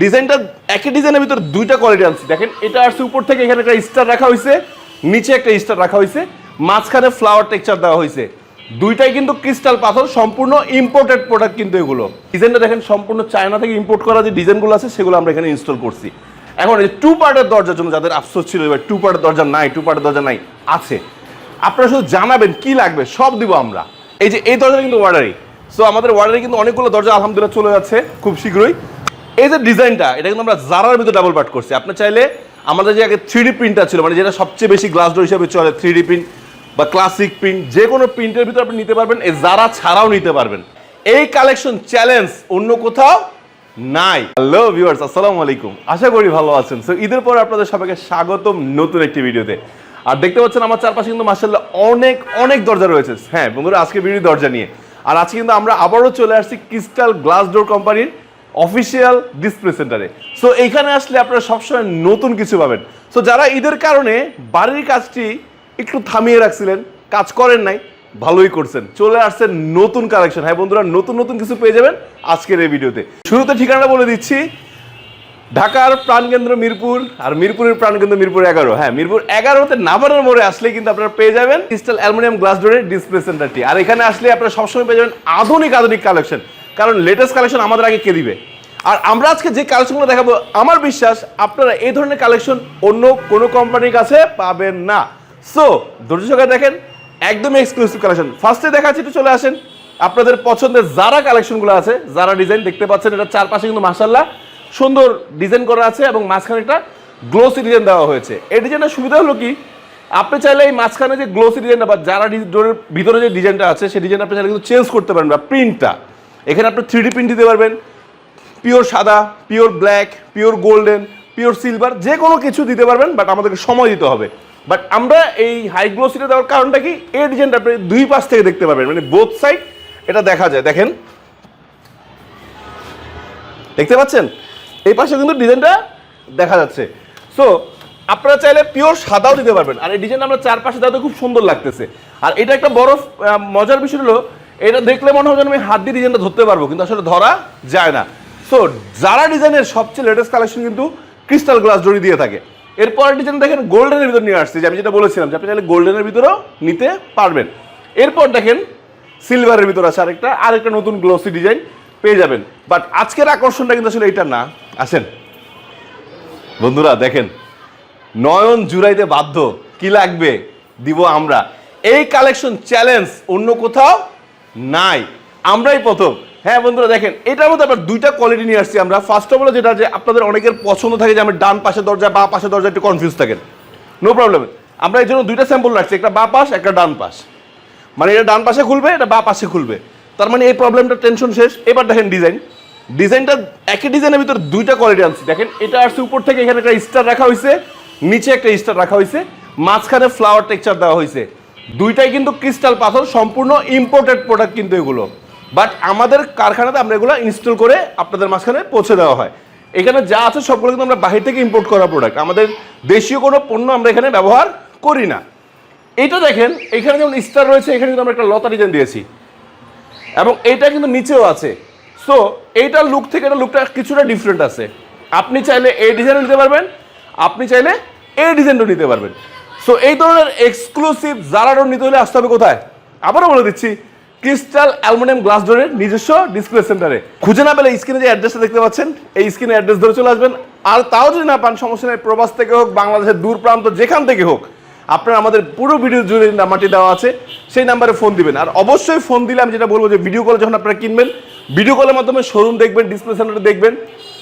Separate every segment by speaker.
Speaker 1: ডিজাইনটা একই ডিজাইনের ভিতর দুইটা কোয়ালিটি আনছি। দেখেন, এটা আসছে উপর থেকে, এখানে একটা স্টার রাখা হয়েছে নিচে একটা স্টার রাখা হয়েছে মাঝখানে ফ্লাওয়ার টেক্সচার দেওয়া হয়েছে দুইটাই কিন্তু ক্রিস্টাল পাথর, সম্পূর্ণ ইম্পোর্টেড প্রোডাক্ট কিন্তু এগুলো। ডিজাইনটা দেখেন, সম্পূর্ণ চায়না থেকে ইম্পোর্ট করা যে ডিজাইনগুলো আছে, সেগুলো আমরা এখানে ইনস্টল করছি। এখন এই টু পার্টের দরজার জন্য যাদের আফসোস ছিল, এবার টু পার্টের দরজা নাই টু পার্টের দরজা নাই, আছে। আপনারা শুধু জানাবেন কি লাগবে, সব দিব আমরা। এই যে এই দরজাটা কিন্তু ওয়ার্ডারি সো আমাদের ওয়ার্ডারি কিন্তু অনেকগুলো দরজা, আলহামদুলিল্লাহ চলে যাচ্ছে খুব শীঘ্রই। এই যে ডিজাইনটা, এটা কিন্তু আমরা জারার ভিতরে ডাবল পার্ট করছি। আপনি চাইলে আমাদের যে আগে থ্রি ডি প্রিন্টটা ছিল মানে যেটা সবচেয়ে বেশি গ্লাস ডোর হিসাবে চলে থ্রি প্রিন্ট বা ক্লাসিক প্রিন্ট যে কোনো প্রিন্টের ভিতরে আপনি নিতে পারবেন, এই জারা ছাড়াও নিতে পারবেন। এই কালেকশন চ্যালেঞ্জ অন্য কোথাও নাই। হ্যালো ভিউয়ার্স আসসালামু আলাইকুম। আশা করি ভালো আছেন। সো ঈদের পর আপনাদের সবাইকে স্বাগতম নতুন একটি ভিডিওতে। আর দেখতে পাচ্ছেন আমার চারপাশে কিন্তু মার্শাল্লাহ অনেক অনেক দরজা রয়েছে। হ্যাঁ বন্ধুরা, আজকে ভিডিও দরজা নিয়ে। আর আজকে কিন্তু আমরা আবারও চলে আসছি ক্রিস্টাল গ্লাস ডোর কোম্পানির অফিসিয়াল ডিসপ্লে সেন্টারে। সো এইখানে আসলে আপনারা সবসময় নতুন কিছু পাবেন। সো যারা ঈদের কারণে বাড়ির কাজটি একটু থামিয়ে রাখছিলেন, কাজ করেন নাই, ভালোই করছেন। চলে আসছেন নতুন কালেকশন হ্যাঁ বন্ধুরা, নতুন নতুন কিছু পেয়ে যাবেন আজকের এই ভিডিওতে। শুরুতে ঠিকানা বলে দিচ্ছি। ঢাকার প্রাণকেন্দ্র মিরপুর, আর মিরপুরের প্রাণকেন্দ্র মিরপুর এগারো। হ্যাঁ মিরপুর এগারোতে নাভারের মোড়ে আসলে কিন্তু আপনারা পেয়ে যাবেন। ক্রিস্টাল অ্যালুমিনিয়াম গ্লাস ডোরের ডিসপ্লে সেন্টারটি আর এখানে আসলে আপনারা সবসময় পেয়ে যাবেন আধুনিক আধুনিক কালেকশন কারণ লেটেস্ট কালেকশন আমাদের আগে কে দিবে? আর আমরা আজকে যে কালেকশনগুলো দেখাবো, আমার বিশ্বাস আপনারা এই ধরনের কালেকশন অন্য কোনো কোম্পানির কাছে পাবেন না। সো ধৈর্য সহকারে দেখেন, একদমই এক্সক্লুসিভ কালেকশন ফার্স্টে দেখাচ্ছি, একটু চলে আসেন। আপনাদের পছন্দের যারা কালেকশনগুলো আছে। যারা ডিজাইন দেখতে পাচ্ছেন, এটা চারপাশে কিন্তু মাসাল্লাহ সুন্দর ডিজাইন করা আছে এবং মাঝখানে একটা গ্লোসি ডিজাইন দেওয়া হয়েছে। এই ডিজাইনের সুবিধা হলো কি? আপনি চাইলে এই মাঝখানে যে গ্লোসি ডিজাইনটা বা যারা ভিতরে যে ডিজাইনটা আছে, সেই ডিজাইন আপনি চাইলে কিন্তু চেঞ্জ করতে পারেন বা প্রিন্টটা এখানে আপনি থ্রি ডি প্রিন্ট দিতে পারবেন। পিওর সাদা pure black pure golden pure silver যে কোনো কিছু দিতে পারবেন বাট আমাদেরকে সময় দিতে হবে। বাট আমরা এই হাই গ্লোসিটা দেওয়ার কারণটা কি? এই ডিজাইনটা আপনি দুই পাশ থেকে দেখতে পারবেন মানে বোথ সাইড এটা দেখা যায়। দেখেন। দেখতে পাচ্ছেন? এই পাশে কিন্তু ডিজাইনটা দেখা যাচ্ছে। সো আপনারা চাইলে পিওর সাদাও দিতে পারবেন। আর এই ডিজাইন আমরা চারপাশে দেওয়াতে খুব সুন্দর লাগতেছে। আর এটা একটা বড় মজার বিষয় হলো এটা দেখলে মনে হয় যেন আমি হাত দিয়ে ডিজাইনটা ধরতে পারব, কিন্তু আসলে ধরা যায় না। সো যারা ডিজাইনের সবচেয়ে লেটেস্ট কালেকশন কিন্তু ক্রিস্টাল গ্লাস জড়ি দিয়ে থাকে এরপর ডিজাইন দেখেন গোল্ডেনের ভিতর নিয়ে আসছে, যে আমি যেটা বলেছিলাম, যে আপনি চাইলে গোল্ডেনের ভিতরেও নিতে পারবেন। এরপর দেখেন সিলভারের ভিতর আছে আরেকটা আরেকটা নতুন গ্লোসি ডিজাইন পেয়ে যাবেন। বাট আজকের আকর্ষণটা কিন্তু আসলে এটা না। আসেন। বন্ধুরা, দেখেন। নয়ন জুড়াইতে বাধ্য। কি লাগবে? দিব আমরা। এই কালেকশন চ্যালেঞ্জ অন্য কোথাও নাই। আমরাই প্রথম। হ্যাঁ বন্ধুরা, দেখেন, এটার মধ্যে আবার দুইটা কোয়ালিটি নিয়ে আসছি আমরা। ফার্স্ট অফ অল যেটা যে আপনাদের অনেকের পছন্দ থাকে যে আমার ডান পাশে দরজা বা পাশে দরজা একটু কনফিউজ থাকেন। নো প্রবলেম আমরা এই জন্য দুইটা স্যাম্পল রাখছি, একটা বা পাশ, একটা ডান পাশ। মানে এটা ডান পাশে খুলবে, এটা বা পাশে খুলবে। তার মানে এই প্রবলেমটা টেনশন শেষ। এবার দেখেন ডিজাইন ডিজাইনটা একই ডিজাইনের ভিতর দুইটা কোয়ালিটি আনছি। দেখেন, এটা আসছে উপর থেকে, এখানে একটা স্টার রাখা হয়েছে নিচে একটা স্টার রাখা হয়েছে মাঝখানে ফ্লাওয়ার টেক্সচার দেওয়া হয়েছে দুইটাই কিন্তু ক্রিস্টাল পাথর, সম্পূর্ণ ইম্পোর্টেড প্রোডাক্ট কিন্তু এগুলো। বাট আমাদের কারখানাতে আমরা এগুলো ইনস্টল করে আপনাদের মাঝখানে পৌঁছে দেওয়া হয়। এখানে যা আছে সবগুলো কিন্তু আমরা বাহির থেকে ইম্পোর্ট করা প্রোডাক্ট আমাদের দেশীয় কোনো পণ্য আমরা এখানে ব্যবহার করি না। এটা দেখেন, এখানে যেমন স্টার রয়েছে, এখানে কিন্তু আমরা একটা লতা ডিজাইন দিয়েছি। এবং এইটা কিন্তু নিচেও আছে। সো এইটার লুক থেকে এটা লুকটা কিছুটা ডিফারেন্ট আছে। আপনি চাইলে এই ডিজাইনও নিতে পারবেন, আপনি চাইলে এই ডিজাইনটাও নিতে পারবেন। সো এই ধরনের এক্সক্লুসিভ জারাডোর নিতে হলে আসতে হবে কোথায়? আবারও বলে দিচ্ছি ক্রিস্টাল অ্যালুমিনিয়াম গ্লাস ডোরের নিজস্ব ডিসপ্লে সেন্টারে খুঁজে না পেলে স্ক্রিনে যে অ্যাড্রেসটা দেখতে পাচ্ছেন, এই স্ক্রিনে অ্যাড্রেস ধরে চলে আসবেন। আর তাও যদি না পান, সমস্যা নেই, প্রবাস থেকে হোক, বাংলাদেশের দূর প্রান্ত, যেখান থেকে হোক, আপনারা আমাদের পুরো ভিডিও জুড়ে নাম্বারটি দেওয়া আছে, সেই নাম্বারে ফোন দিবেন। আর অবশ্যই ফোন দিলে আমি যেটা বলব যে ভিডিও কলে যখন আপনারা কিনবেন ভিডিও কলের মাধ্যমে শোরুম দেখবেন ডিসপ্লে সেন্টারে দেখবেন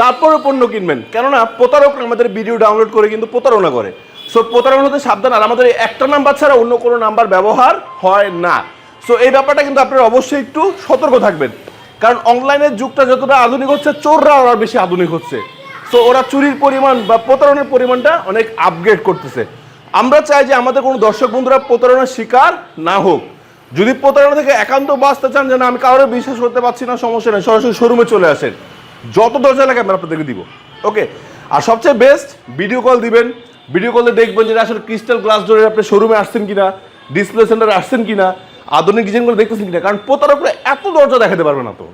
Speaker 1: তারপরে পণ্য কিনবেন। কেননা, প্রতারক আমাদের ভিডিও ডাউনলোড করে কিন্তু প্রতারণা করে। সো প্রতারণা হতে সাবধান, আর আমাদের একটা নাম্বার ছাড়া অন্য কোনো নাম্বার ব্যবহার হয় না। সো এই ব্যাপারটা কিন্তু আপনারা অবশ্যই একটু সতর্ক থাকবেন। কারণ অনলাইনের যুগটা যতটা আধুনিক হচ্ছে চোররা আরও বেশি আধুনিক হচ্ছে। সো ওরা চুরির পরিমাণ বা প্রতারণার পরিমাণটা অনেক আপগ্রেড করতেছে। আমরা চাই যে আমাদের কোনো দর্শক বন্ধুরা প্রতারণার শিকার না হোক। যদি প্রতারণা থেকে একান্ত বাঁচতে চান যে না, আমি কারোর বিশ্বাস করতে পারছি না, সমস্যা নেই, সরাসরি শোরুমে চলে আসেন। যত দরজা লাগে আমরা আপনাদেরকে দিব। ওকে আর সবচেয়ে বেস্ট ভিডিও কল দিবেন ভিডিও কলে দেখবেন যে আসলে ক্রিস্টাল গ্লাস ধরে আপনি শোরুমে আসছেন কিনা ডিসপ্লে সেন্টারে আসছেন কিনা, আধুনিক ডিজাইনগুলো দেখতেছেন কিনা? কারণ প্রতারকরা এত দরজা দেখাতে পারবে না তো।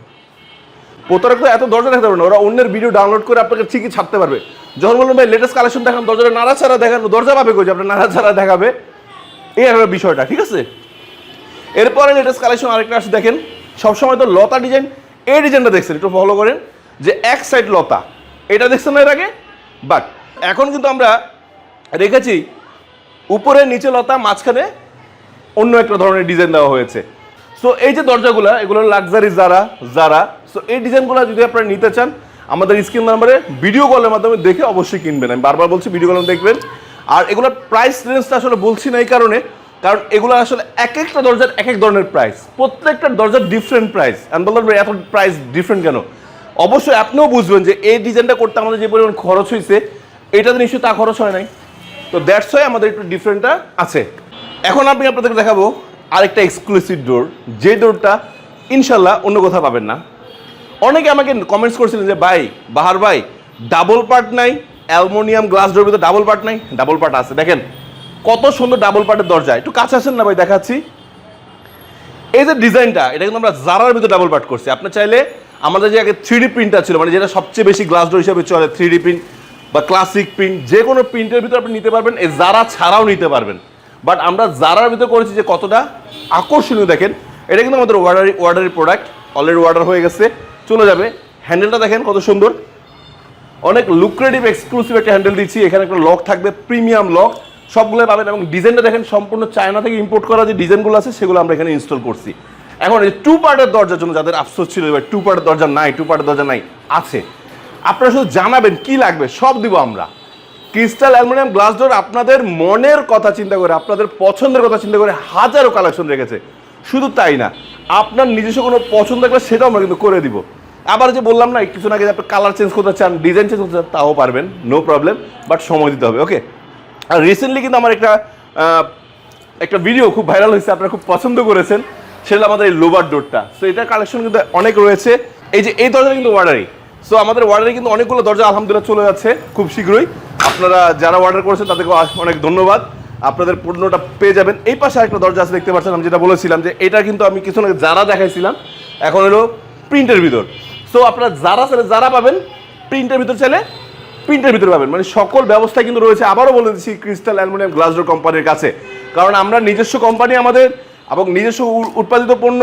Speaker 1: প্রতারক তো এত দরজা দেখাতে পারবে না। ওরা অন্যের ভিডিও ডাউনলোড করে আপনাকে ঠিকই ছাড়তে পারবে। যখন বলবেন ভাই লেটেস্ট কালেকশন দেখান দরজাটা নাড়াচাড়া দেখান, দরজা পাবে যে আপনার নাড়াচাড়া দেখাবে? এই একটা বিষয়টা, ঠিক আছে? এরপরে লেটেস্ট কালেকশন আরেকটা আসে দেখেন, সবসময় তো লতা ডিজাইন এই ডিজাইনটা দেখছেন, একটু ফলো করেন, যে এক সাইড লতা। এটা দেখছেন না এর আগে? বাট এখন কিন্তু আমরা রেখেছি। উপরে নিচে লতা মাঝখানে অন্য একটা ধরনের ডিজাইন দেওয়া হয়েছে। সো এই যে দরজাগুলো, এগুলো লাক্সারি যারা যারা সো এই ডিজাইনগুলো যদি আপনারা নিতে চান, আমাদের স্ক্রিন নাম্বারে ভিডিও কলের মাধ্যমে দেখে অবশ্যই কিনবেন। আমি বারবার বলছি ভিডিও কলে দেখবেন। আর এগুলোর প্রাইস রেঞ্জটা আসলে বলছি না এই কারণে, কারণ এগুলো আসলে এক একটা দরজার এক এক ধরনের প্রাইস প্রত্যেকটা দরজার ডিফারেন্ট প্রাইস আমি বললাম এত প্রাইস ডিফারেন্ট কেন? অবশ্যই আপনিও বুঝবেন যে এই ডিজাইনটা করতে আমাদের যে পরিমাণ খরচ হয়েছে এটাতে নিশ্চয়ই তা খরচ হয় নাই। তো দ্যাটস ওয়াই আমাদের একটু ডিফারেন্টটা আছে। এখন আমি আপনাদেরকে দেখাবো আরেকটা এক্সক্লুসিভ ডোর যে ডোরটা ইনশাল্লাহ অন্য কোথাও পাবেন না। অনেকে আমাকে কমেন্টস করছিলেন যে, ভাই, বাহার ভাই ডাবল পার্ট নাই অ্যালমোনিয়াম গ্লাস ডোর ভিতরে ডাবল পার্ট নাই? ডাবল পার্ট আছে। দেখেন, কত সুন্দর ডাবল পার্টের দরজা। একটু কাছে আসেন না ভাই, দেখাচ্ছি। এই যে ডিজাইনটা, এটা কিন্তু আমরা জারার ভিতরে ডাবল পার্ট করছি। আপনি চাইলে আমাদের যে আগে থ্রি ডি প্রিন্টটা ছিল মানে যেটা সবচেয়ে বেশি গ্লাস ডোর হিসাবে চলে থ্রি ডি প্রিন্ট বা ক্লাসিক প্রিন্ট যে কোনো প্রিন্টের ভিতরে আপনি নিতে পারবেন এই জারা ছাড়াও নিতে পারবেন। বাট আমরা জারার ভিতরে করেছি যে কতটা আকর্ষণীয় দেখেন, এটা কিন্তু আমাদের ওয়ার্ডারি ওয়ার্ডারি প্রোডাক্ট অলরেডি অর্ডার হয়ে গেছে। চলে যাবে। হ্যান্ডেলটা দেখেন কত সুন্দর। অনেক লুক্রেটিভ এক্সক্লুসিভ একটা হ্যান্ডেল দিচ্ছি। এখানে একটা লক থাকবে প্রিমিয়াম লক সবগুলো পাবেন এবং ডিজাইনটা দেখেন সম্পূর্ণ চায়না থেকে ইম্পোর্ট করা যে ডিজাইনগুলো আছে, সেগুলো আমরা এখানে ইনস্টল করছি। এখন এই টু পার্টের দরজার জন্য যাদের আফসোস ছিল, এবার টু পার্টের দরজা নাই টু পার্টের দরজা নাই, আছে। আপনারা শুধু জানাবেন কি লাগবে, সব দিব আমরা। ক্রিস্টাল অ্যালুমিনিয়াম গ্লাস ডোর আপনাদের মনের কথা চিন্তা করে, আপনাদের পছন্দের কথা চিন্তা করে হাজারো কালেকশন রেখেছে। শুধু তাই না, আপনার নিজস্ব কোনো পছন্দ থাকলে সেটাও আমরা কিন্তু করে দিব। আবার যে বললাম না কিছু যে আপনি কালার চেঞ্জ করতে চান ডিজাইন চেঞ্জ করতে চান, তাও পারবেন নো প্রবলেম বাট সময় দিতে হবে ওকে আর রিসেন্টলি কিন্তু আমার একটা একটা ভিডিও খুব ভাইরাল হয়েছে, আপনারা খুব পছন্দ করেছেন, সেটা আমাদের এই লোবার ডোরটা সো এটার কালেকশন কিন্তু অনেক রয়েছে। এই যে, এই দরজা কিন্তু অর্ডারই সো আমাদের অর্ডারে কিন্তু অনেকগুলো দরজা আলহামদুলিল্লাহ চলে যাচ্ছে খুব শীঘ্রই। আপনারা যারা অর্ডার করেছেন তাদেরকে অনেক ধন্যবাদ। আপনাদের পণ্যটা পেয়ে যাবেন। এই পাশে একটা দরজা আছে, দেখতে পাচ্ছেন, আমি যেটা বলেছিলাম যে এটা কিন্তু আমি কিছু আগে যারা দেখাইছিলাম, এখন হলো প্রিন্টের ভিতর। সো আপনারা যারা চাইলে যারা পাবেন প্রিন্টের ভিতর চাইলে প্রিন্টের ভিতরে পাবেন। মানে সকল ব্যবস্থা কিন্তু রয়েছে। আবারও বলে দিচ্ছি ক্রিস্টাল অ্যালুমিনিয়াম গ্লাসডোর কোম্পানির কাছে। কারণ আমরা নিজস্ব কোম্পানি আমাদের এবং নিজস্ব উৎপাদিত পণ্য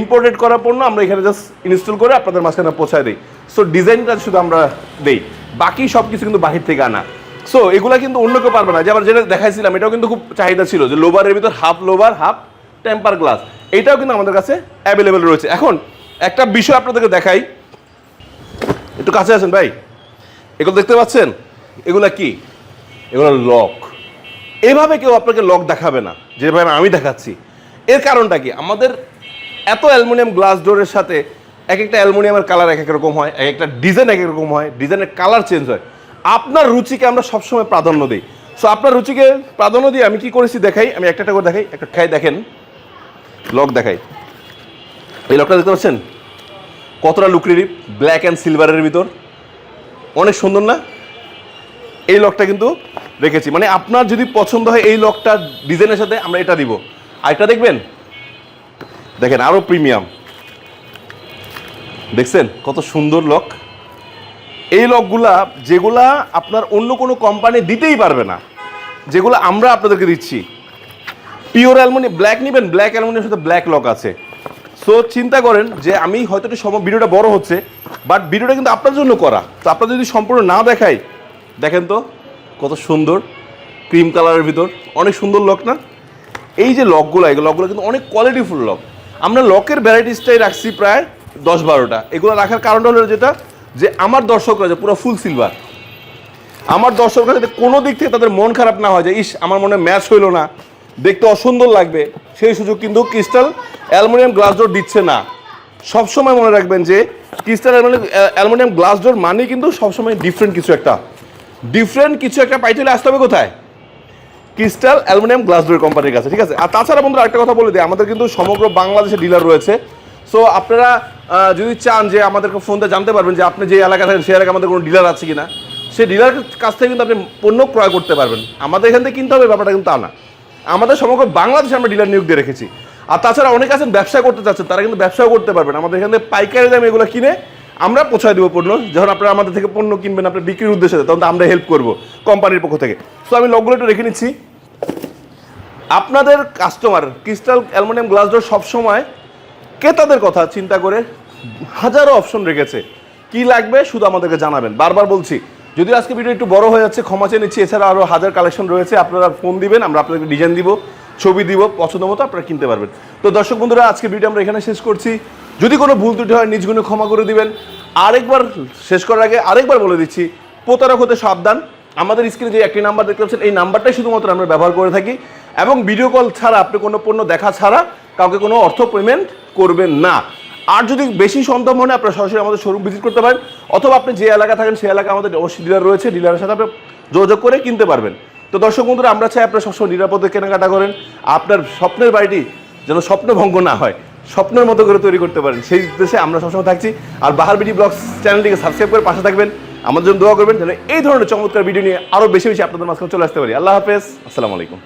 Speaker 1: ইম্পোর্টেড করা পণ্য আমরা এখানে জাস্ট ইনস্টল করে আপনাদের মাঝখানে পৌঁছায় দিই। সো ডিজাইনটা শুধু আমরা দেই। বাকি সব কিছু কিন্তু বাহির থেকে আনা। সো এগুলা কিন্তু অন্য কেউ পারবে না। যে আবার যেটা দেখাইছিলাম, এটাও কিন্তু খুব চাহিদা ছিল যে লোবারের ভিতর হাফ লোবার হাফ টেম্পার গ্লাস এটাও কিন্তু আমাদের কাছে অ্যাভেলেবেল রয়েছে। এখন, একটা বিষয় আপনাদেরকে দেখাই। একটু কাছে আছেন ভাই। এগুলো দেখতে পাচ্ছেন? এগুলা কি? এগুলো লক এভাবে কেউ আপনাকে লক দেখাবে না। যেভাবে আমি দেখাচ্ছি। এর কারণটা কি? আমাদের এত অ্যালুমিনিয়াম গ্লাস ডোরের সাথে এক একটা অ্যালুমিনিয়ামের কালার এক এক রকম হয়, এক একটা ডিজাইন এক এক রকম হয় ডিজাইনের কালার চেঞ্জ হয়। আপনার রুচিকে আমরা সবসময় প্রাধান্য দিই। সো আপনার রুচিকে প্রাধান্য দিয়ে আমি কি করেছি দেখাই, আমি একটা করে দেখাই, একটা খাই দেখেন লক দেখাই। এই লকটা দেখতে পাচ্ছেন? কতটা লুক্রেটিভ ব্ল্যাক অ্যান্ড সিলভারের ভিতর। অনেক সুন্দর না? এই লকটা কিন্তু রেখেছি। মানে আপনার যদি পছন্দ হয়, এই লকটা ডিজাইনের সাথে আমরা এটা দিব। আরেকটা দেখবেন? দেখেন আরও প্রিমিয়াম দেখছেন কত সুন্দর লক এই লকগুলা যেগুলা আপনার অন্য কোনো কোম্পানি দিতেই পারবে না, যেগুলো আমরা আপনাদেরকে দিচ্ছি। পিওর অ্যালমোনি ব্ল্যাক নেবেন ব্ল্যাক অ্যালমোনিয়ার সাথে ব্ল্যাক লক আছে। সো চিন্তা করেন যে আমি হয়তো একটু সময় ভিডিওটা বড় হচ্ছে বাট ভিডিওটা কিন্তু আপনার জন্য করা। তো আপনারা যদি সম্পূর্ণ না দেখাই, দেখেন তো কত সুন্দর ক্রিম কালারের ভিতর। অনেক সুন্দর লক না? এই যে লকগুলো এই লকগুলো কিন্তু অনেক কোয়ালিটিফুল লক আমরা লকের ভ্যারাইটিসটাই রাখছি প্রায় দশ বারোটা। এগুলো রাখার কারণটা হলো যেটা, যে আমার দর্শকরা যে পুরো ফুল সিলভার আমার দর্শকরা যাতে কোনো দিক থেকে তাদের মন খারাপ না হয়, যে ইস, আমার মনে ম্যাচ হইল না, দেখতে অসুন্দর লাগবে। সেই সুযোগ কিন্তু ক্রিস্টাল অ্যালুমিনিয়াম গ্লাস ডোর দিচ্ছে না। সবসময় মনে রাখবেন যে ক্রিস্টাল অ্যালুমিনিয়াম গ্লাস ডোর মানে কিন্তু সবসময় ডিফারেন্ট কিছু একটা। ডিফারেন্ট কিছু একটা পাইতে হলে আসতে হবে কোথায়? ক্রিস্টাল অ্যালুমিনিয়াম গ্লাস ডোর কোম্পানির কাছে, ঠিক আছে? আর তাছাড়া বন্ধুরা একটা কথা বলে দিই, আমাদের কিন্তু সমগ্র বাংলাদেশে ডিলার রয়েছে। সো আপনারা যদি চান যে আমাদেরকে ফোনতে জানতে পারবেন যে আপনি যে এলাকা থাকেন, সেই এলাকায় আমাদের কোনো ডিলার আছে কিনা, সেই ডিলার কাছ থেকে কিন্তু আপনি পণ্য ক্রয় করতে পারবেন। আমাদের এখান থেকে কিনতে হবে, ব্যাপারটা কিন্তু তা না। আমাদের সমগ্র বাংলাদেশে আমরা ডিলার নিয়োগ দিয়ে রেখেছি। আর তাছাড়া অনেক আছেন ব্যবসা করতে চাচ্ছেন, তারা কিন্তু ব্যবসাও করতে পারবেন। আমাদের এখান থেকে পাইকারি দামে এগুলো কিনে আমরা পৌঁছায় দেবো পণ্য, যখন আপনারা আমাদের থেকে পণ্য কিনবেন, আপনার বিক্রির উদ্দেশ্যে, তখন তো আমরা হেল্প করব কোম্পানির পক্ষ থেকে। সো আমি লগগুলো একটু রেখে নিচ্ছি। আপনাদের customer crystal aluminium glass door সবসময় ক্রেতাদের কথা চিন্তা করে হাজারো অপশন রেখেছে। কি লাগবে শুধু আমাদেরকে জানাবেন। বারবার বলছি যদি আজকে ভিডিও একটু বড় হয়ে যাচ্ছে, ক্ষমা চেয়ে নিচ্ছি, এছাড়া আরও হাজার কালেকশন রয়েছে, আপনারা ফোন দিবেন, আমরা আপনাদেরকে ডিজাইন দিব, ছবি দিব, পছন্দ মতো আপনারা কিনতে পারবেন। তো দর্শক বন্ধুরা, আজকে ভিডিও আমরা এখানে শেষ করছি। যদি কোনো ভুল ত্রুটি হয়, নিজ গুণে ক্ষমা করে দিবেন। আরেকবার শেষ করার আগে আরেকবার বলে দিচ্ছি, প্রতারক হতে সাবধান। আমাদের স্ক্রিনে যে একটি নাম্বার দেখতে পাচ্ছেন, এই নাম্বারটাই শুধুমাত্র আমরা ব্যবহার করে থাকি। এবং ভিডিও কল ছাড়া, আপনি কোনো পণ্য দেখা ছাড়া, কাউকে কোনো অর্থ পেমেন্ট করবেন না। আর যদি বেশি সন্দেহ মনে আপনারা সরাসরি আমাদের শোরুম ভিজিট করতে পারেন, অথবা আপনি যে এলাকা থাকেন সেই এলাকা আমাদের অবশ্যই ডিলার রয়েছে ডিলারের সাথে আপনি যোগাযোগ করে কিনতে পারবেন। তো দর্শক বন্ধুরা, আমরা চাই আপনারা সবসময় নিরাপদে কেনাকাটা করেন, আপনার স্বপ্নের বাড়িটি যেন স্বপ্নভঙ্গ না হয়, স্বপ্নের মতো করে তৈরি করতে পারেন। সেই উদ্দেশ্যে আমরা সবসময় থাকছি। আর বাহার বিডি ব্লগস চ্যানেলটিকে সাবস্ক্রাইব করে পাশে থাকবেন। আমাদের জন্য দোয়া করবেন, যেন এই ধরনের চমৎকার ভিডিও নিয়ে আরও বেশি বেশি আপনাদের মাঝখানে চলে আসতে পারি। আল্লাহ হাফেজ, আসসালামু আলাইকুম।